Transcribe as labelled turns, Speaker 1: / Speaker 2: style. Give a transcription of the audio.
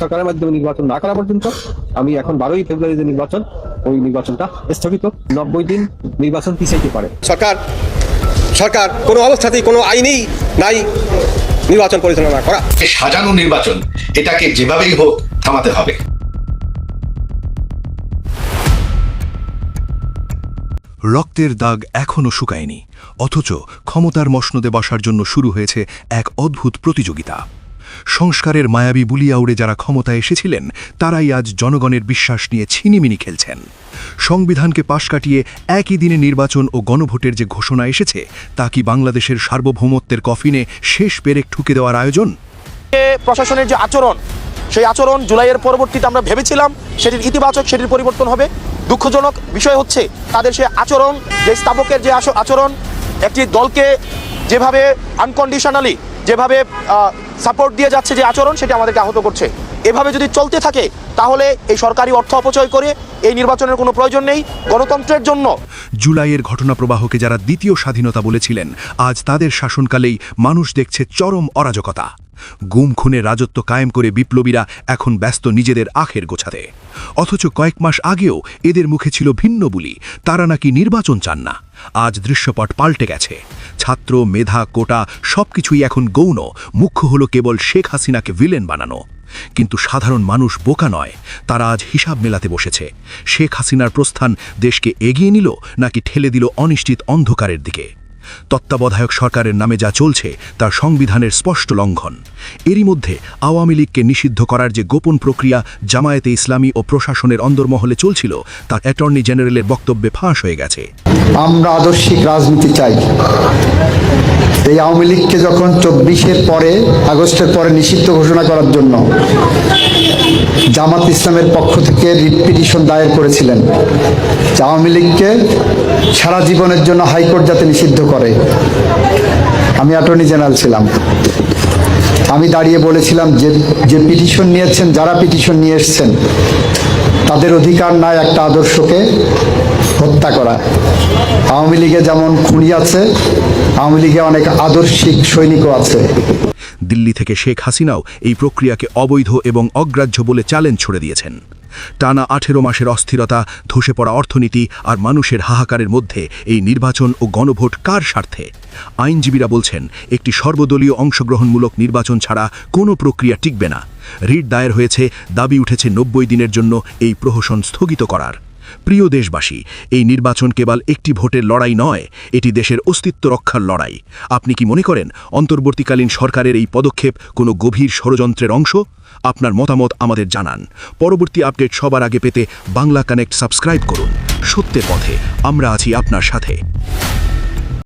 Speaker 1: সরকারের মাধ্যমে নির্বাচন না করা পর্যন্ত আমি এখন বারোই ফেব্রুয়ারি যে নির্বাচন ওই নির্বাচনটা স্থগিত নব্বই দিন নির্বাচন পিছাইতে পারে।
Speaker 2: সরকার সরকার কোনো অবস্থাতেই কোনো আইনেই নাই নির্বাচন পরিচালনা করা।
Speaker 3: সাজানো নির্বাচন এটাকে যেভাবেই হোক থামাতে হবে।
Speaker 4: রক্তের দাগ এখনও শুকায়নি অথচ ক্ষমতার মসনদে বসার জন্য শুরু হয়েছে এক অদ্ভুত প্রতিযোগিতা। সংস্কারের মায়াবী বুলিয়াউড়ে যারা ক্ষমতায় এসেছিলেন, তারাই আজ জনগণের বিশ্বাস নিয়ে ছিনিমিনি খেলছেন। সংবিধানকে পাশ কাটিয়ে একই দিনে নির্বাচন ও গণভোটের যে ঘোষণা এসেছে, তা কি বাংলাদেশের সার্বভৌমত্বের কফিনে শেষ পেরেক ঠুকে দেওয়ার আয়োজন?
Speaker 5: প্রশাসনের যে আচরণ, সেই আচরণ জুলাইয়ের পরবর্তীতে আমরা ভেবেছিলাম, সেটির ইতিবাচক, সেটির পরিবর্তন হবে। দুঃখজনক বিষয় হচ্ছে, তাদের সে আচরণ, যে স্থাপকের যে আচরণ, একটি দলকে যেভাবে আনকন্ডিশনালি যেভাবে সাপোর্ট দিয়ে যাচ্ছে যে আচরণ, সেটি আমাদেরকে আহত করছে। এভাবে যদি চলতে থাকে, তাহলে এই সরকারি অর্থ অপচয় করে এই নির্বাচনের কোনো প্রয়োজন নেই গণতন্ত্রের জন্য।
Speaker 4: জুলাইয়ের ঘটনা প্রবাহকে যারা দ্বিতীয় স্বাধীনতা বলেছিলেন, আজ তাদের শাসনকালেই মানুষ দেখছে চরম অরাজকতা। গুম খুনে রাজত্ব কায়েম করে বিপ্লবীরা এখন ব্যস্ত নিজেদের আখের গোছাতে। অথচ কয়েক মাস আগেও এদের মুখে ছিল ভিন্ন বুলি, তারা নাকি নির্বাচন চান না। আজ দৃশ্যপট পাল্টে গেছে। ছাত্র, মেধা, কোটা সবকিছুই এখন গৌণ, মুখ্য হলো কেবল শেখ হাসিনাকে ভিলেন বানানো। কিন্তু সাধারণ মানুষ বোকা নয়, তারা আজ হিসাব মেলাতে বসেছে। শেখ হাসিনার প্রস্থান দেশকে এগিয়ে নিল নাকি ঠেলে দিল অনিশ্চিত অন্ধকারের দিকে? তত্ত্বাবধায়ক সরকারের নামে যা চলছে, তার সংবিধানের স্পষ্ট লঙ্ঘন। এরই মধ্যে আওয়ামী লীগকে নিষিদ্ধ করার যে গোপন প্রক্রিয়া জামায়াতে ইসলামী ও প্রশাসনের অন্দরমহলে চলছিল তা অ্যাটর্নি জেনারেলের বক্তব্যে ফাঁস হয়ে গেছে।
Speaker 6: আমরা আদর্শিক রাজনীতি চাই। এই আওয়ামী লীগকে যখন চব্বিশের পরে, আগস্টের পরে নিষিদ্ধ ঘোষণা করার জন্য জামাত ইসলামের পক্ষ থেকে রিট পিটিশন দায়ের করেছিলেন আওয়ামী লীগকে সারা জীবনের জন্য হাইকোর্ট যাতে নিষিদ্ধ করে। আমি অ্যাটর্নি জেনারেল ছিলাম। আমি দাঁড়িয়ে বলেছিলাম যে যে পিটিশন নিয়েছেন, যারা পিটিশন নিয়ে এসছেন, তাদের অধিকার নাই একটা আদর্শকে হত্যা করা। আওয়ামী লীগে যেমন খুনি আছে, আওয়ামী লীগে অনেক আদর্শিক সৈনিকও আছে।
Speaker 4: দিল্লি থেকে শেখ হাসিনাও এই প্রক্রিয়াকে অবৈধ এবং অগ্রাহ্য বলে চ্যালেঞ্জ ছড়ে দিয়েছেন। টানা আঠেরো মাসের অস্থিরতা, ধসে পড়া অর্থনীতি আর মানুষের হাহাকারের মধ্যে এই নির্বাচন ও গণভোট কার স্বার্থে? আইনজীবীরা বলছেন, একটি সর্বদলীয় অংশগ্রহণমূলক নির্বাচন ছাড়া কোনো প্রক্রিয়া টিকবে না। রিট দায়ের হয়েছে, দাবি উঠেছে নব্বই দিনের জন্য এই প্রহসন স্থগিত করার। প্রিয় দেশবাসী, এই নির্বাচন কেবল একটি ভোটের লড়াই নয়, এটি দেশের অস্তিত্ব রক্ষার লড়াই। আপনি কি মনে করেন, অন্তর্বর্তীকালীন সরকারের এই পদক্ষেপ কোনো গভীর ষড়যন্ত্রের অংশ? আপনার মতামত আমাদের জানান। পরবর্তী আপডেট সবার আগে পেতে বাংলা কানেক্ট সাবস্ক্রাইব করুন। সত্যের পথে আমরা আছি আপনার সাথে।